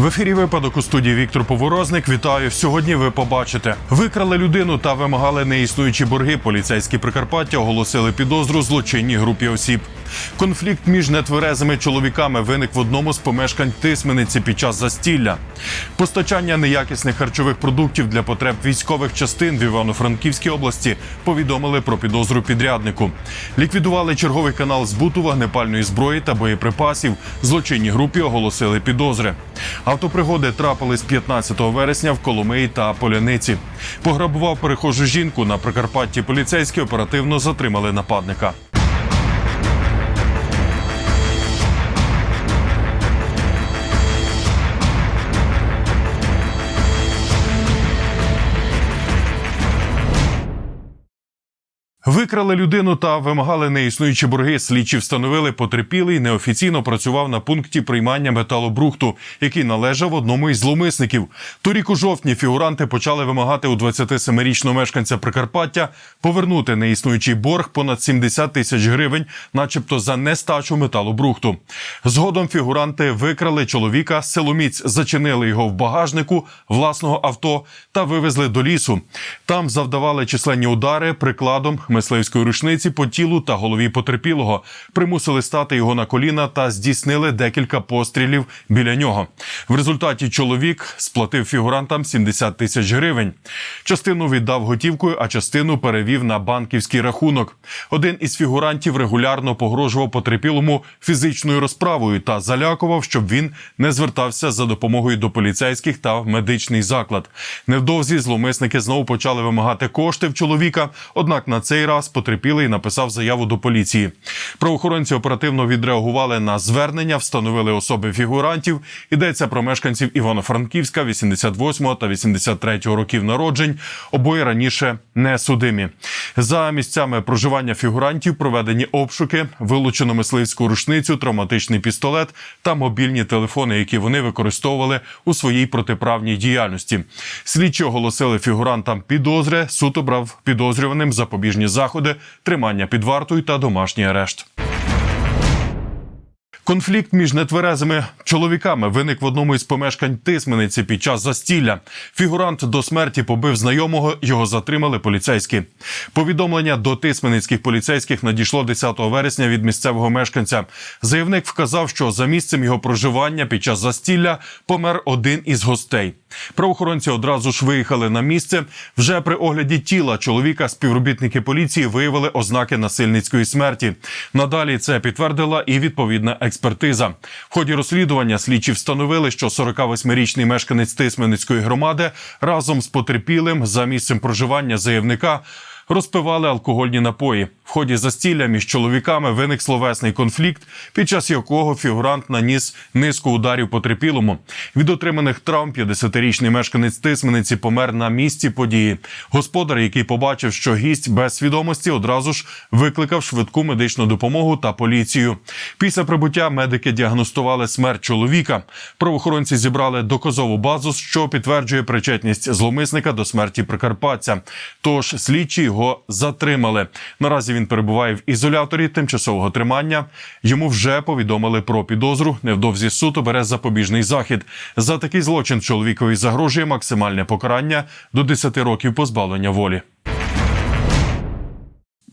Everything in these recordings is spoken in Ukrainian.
В ефірі випадок у студії Віктор Поворозник. Вітаю. Сьогодні ви побачите. Викрали людину та вимагали неіснуючі борги. Поліцейські Прикарпаття оголосили підозру злочинній групі осіб. Конфлікт між нетверезими чоловіками виник в одному з помешкань Тисмениці під час застілля. Постачання неякісних харчових продуктів для потреб військових частин в Івано-Франківській області повідомили про підозру підряднику. Ліквідували черговий канал збуту вогнепальної зброї та боєприпасів. Злочинній групі оголосили підозри. Автопригоди трапились 15 вересня в Коломиї та Поляниці. Пограбував перехожу жінку на Прикарпатті. Поліцейські оперативно затримали нападника. Викрали людину та вимагали неіснуючі борги. Слідчі встановили потерпілий неофіційно працював на пункті приймання металобрухту, який належав одному із зловмисників. Торік у жовтні фігуранти почали вимагати у 27-річного мешканця Прикарпаття повернути неіснуючий борг понад 70 тисяч гривень, начебто за нестачу металобрухту. Згодом фігуранти викрали чоловіка, силоміць зачинили його в багажнику власного авто та вивезли до лісу. Там завдавали численні удари прикладом мисливської рушниці по тілу та голові потерпілого, примусили стати його на коліна та здійснили декілька пострілів біля нього. В результаті чоловік сплатив фігурантам 70 тисяч гривень. Частину віддав готівкою, а частину перевів на банківський рахунок. Один із фігурантів регулярно погрожував потерпілому фізичною розправою та залякував, щоб він не звертався за допомогою до поліцейських та в медичний заклад. Невдовзі зловмисники знову почали вимагати кошти в чоловіка. Однак на цей раз потерпілий написав заяву до поліції. Правоохоронці оперативно відреагували на звернення, встановили особи фігурантів. Йдеться про мешканців Івано-Франківська, 88 та 83 років народжень. Обоє раніше не судимі. За місцями проживання фігурантів проведені обшуки, вилучено мисливську рушницю, травматичний пістолет та мобільні телефони, які вони використовували у своїй протиправній діяльності. Слідчі оголосили фігурантам підозри. Суд обрав підозрюваним запобіжні заходи, тримання під вартою та домашній арешт. Конфлікт між нетверезими чоловіками виник в одному із помешкань Тисмениці під час застілля. Фігурант до смерті побив знайомого. Його затримали поліцейські. Повідомлення до тисменицьких поліцейських надійшло 10 вересня від місцевого мешканця. Заявник вказав, що за місцем його проживання під час застілля помер один із гостей. Правоохоронці одразу ж виїхали на місце. Вже при огляді тіла чоловіка співробітники поліції виявили ознаки насильницької смерті. Надалі це підтвердила і відповідна експертиза. В ході розслідування слідчі встановили, що 48-річний мешканець Тисменницької громади разом з потерпілим за місцем проживання заявника. Розпивали алкогольні напої. В ході застілля між чоловіками виник словесний конфлікт, під час якого фігурант наніс низку ударів потерпілому. Від отриманих травм 50-річний мешканець Тисмениці помер на місці події. Господар, який побачив, що гість без свідомості, одразу ж викликав швидку медичну допомогу та поліцію. Після прибуття медики діагностували смерть чоловіка. Правоохоронці зібрали доказову базу, що підтверджує причетність зловмисника до смерті прикарпатця. Тож слідчі його затримали. Наразі він перебуває в ізоляторі тимчасового тримання. Йому вже повідомили про підозру. Невдовзі суд обере запобіжний захід. За такий злочин чоловікові загрожує максимальне покарання до 10 років позбавлення волі.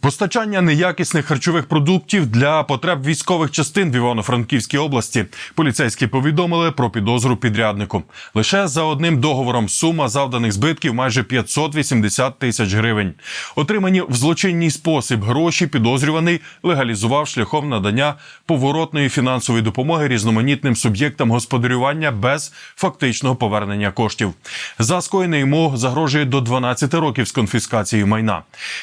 Постачання неякісних харчових продуктів для потреб військових частин в Івано-Франківській області. Поліцейські повідомили про підозру підряднику. Лише за одним договором сума завданих збитків майже 580 тисяч гривень. Отримані в злочинний спосіб гроші підозрюваний легалізував шляхом надання поворотної фінансової допомоги різноманітним суб'єктам господарювання без фактичного повернення коштів. За скоєне йому загрожує до 12 років з конфіскацією майна.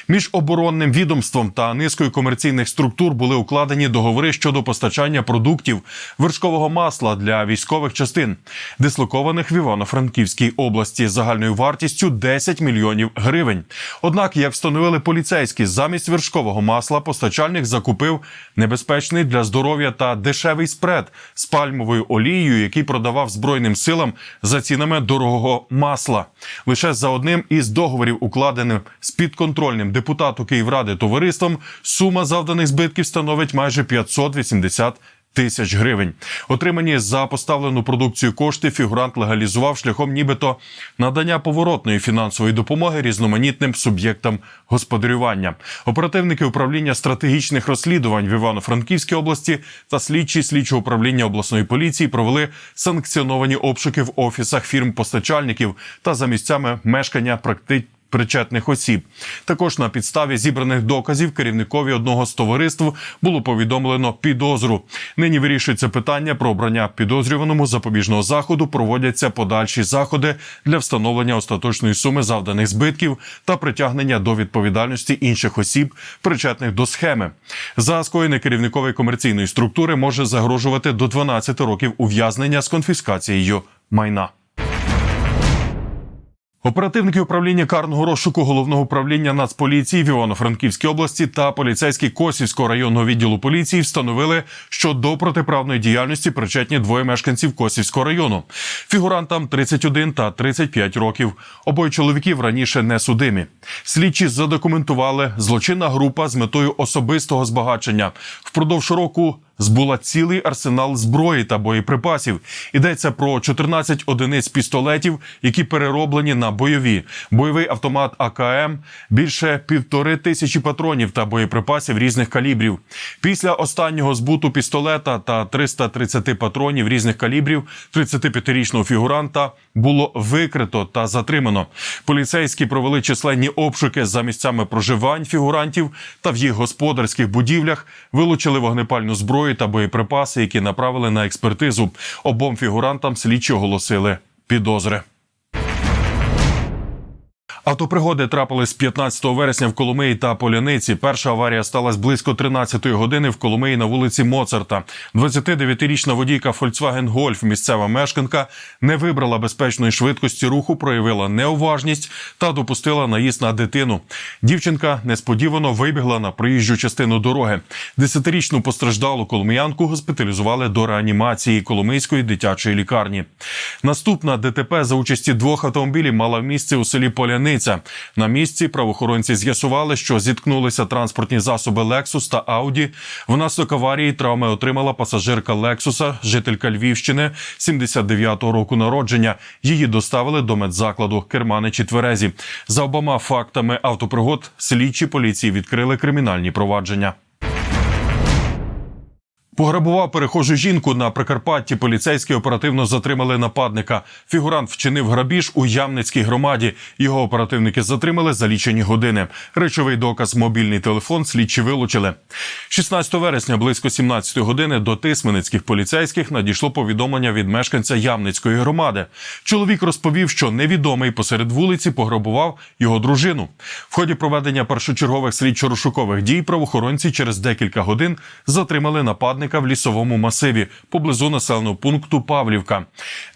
Між оборонним відомством та низкою комерційних структур були укладені договори щодо постачання продуктів вершкового масла для військових частин, дислокованих в Івано-Франківській області загальною вартістю 10 мільйонів гривень. Однак, як встановили поліцейські, замість вершкового масла постачальник закупив небезпечний для здоров'я та дешевий спред з пальмовою олією, який продавав збройним силам за цінами дорогого масла. Лише за одним із договорів, укладеним з підконтрольним депутату Київради товариством, сума завданих збитків становить майже 580 тисяч гривень. Отримані за поставлену продукцію кошти фігурант легалізував шляхом нібито надання поворотної фінансової допомоги різноманітним суб'єктам господарювання. Оперативники управління стратегічних розслідувань в Івано-Франківській області та слідчі слідчого управління обласної поліції провели санкціоновані обшуки в офісах фірм-постачальників та за місцями мешкання практично причетних осіб. Також на підставі зібраних доказів керівникові одного з товариств було повідомлено підозру. Нині вирішується питання про обрання підозрюваному запобіжного заходу. Проводяться подальші заходи для встановлення остаточної суми завданих збитків та притягнення до відповідальності інших осіб, причетних до схеми. За скоєне керівникової комерційної структури може загрожувати до 12 років ув'язнення з конфіскацією майна. Оперативники управління карного розшуку головного управління Нацполіції в Івано-Франківській області та поліцейські Косівського районного відділу поліції встановили, що до протиправної діяльності причетні двоє мешканців Косівського району. Фігурантам 31 та 35 років. Обоє чоловіків раніше не судимі. Слідчі задокументували злочинна група з метою особистого збагачення. Впродовж року збула цілий арсенал зброї та боєприпасів. Йдеться про 14 одиниць пістолетів, які перероблені на бойові, бойовий автомат АКМ, більше півтори тисячі патронів та боєприпасів різних калібрів. Після останнього збуту пістолета та 330 патронів різних калібрів 35-річного фігуранта було викрито та затримано. Поліцейські провели численні обшуки за місцями проживань фігурантів та в їх господарських будівлях вилучили вогнепальну зброю та боєприпаси, які направили на експертизу. Обом фігурантам слідчі оголосили підозри. Автопригоди трапились 15 вересня в Коломиї та Поляниці. Перша аварія сталася близько 13-ї години в Коломиї на вулиці Моцарта. 29-річна водійка Volkswagen Golf, місцева мешканка, не вибрала безпечної швидкості руху, проявила неуважність та допустила наїзд на дитину. Дівчинка несподівано вибігла на проїжджу частину дороги. Десятирічну постраждалу коломиянку госпіталізували до реанімації Коломийської дитячої лікарні. Наступна ДТП за участі двох автомобілів мала місце у селі Поляниця. На місці правоохоронці з'ясували, що зіткнулися транспортні засоби Lexus та Audi. Внаслідок аварії травми отримала пасажирка Лексуса, жителька Львівщини 79-го року народження. Її доставили до медзакладу Керманичі Тверезі. За обома фактами автопригод слідчі поліції відкрили кримінальні провадження. Пограбував перехожу жінку на Прикарпатті. Поліцейські оперативно затримали нападника. Фігурант вчинив грабіж у Ямницькій громаді. Його оперативники затримали за лічені години. Речовий доказ мобільний телефон слідчі вилучили. 16 вересня близько 17 години до тисменицьких поліцейських надійшло повідомлення від мешканця Ямницької громади. Чоловік розповів, що невідомий посеред вулиці пограбував його дружину. В ході проведення першочергових слідчо-розшукових дій правоохоронці через декілька годин затримали нападника в лісовому масиві поблизу населеного пункту Павлівка.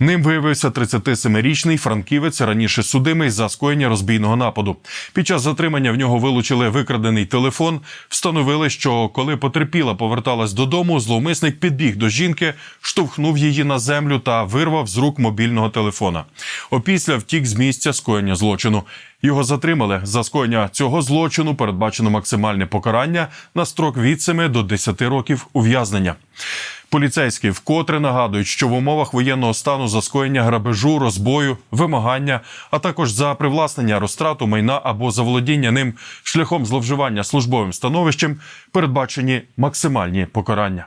Ним виявився 37-річний франківець, раніше судимий за скоєння розбійного нападу. Під час затримання в нього вилучили викрадений телефон. Встановили, що коли потерпіла поверталась додому, зловмисник підбіг до жінки, штовхнув її на землю та вирвав з рук мобільного телефона. Опісля втік з місця скоєння злочину. Його затримали за скоєння цього злочину. Передбачено максимальне покарання на строк від 7 до 10 років ув'язнення. Поліцейські вкотре нагадують, що в умовах воєнного стану за скоєння грабежу, розбою, вимагання, а також за привласнення розтрату майна або заволодіння ним шляхом зловживання службовим становищем передбачені максимальні покарання.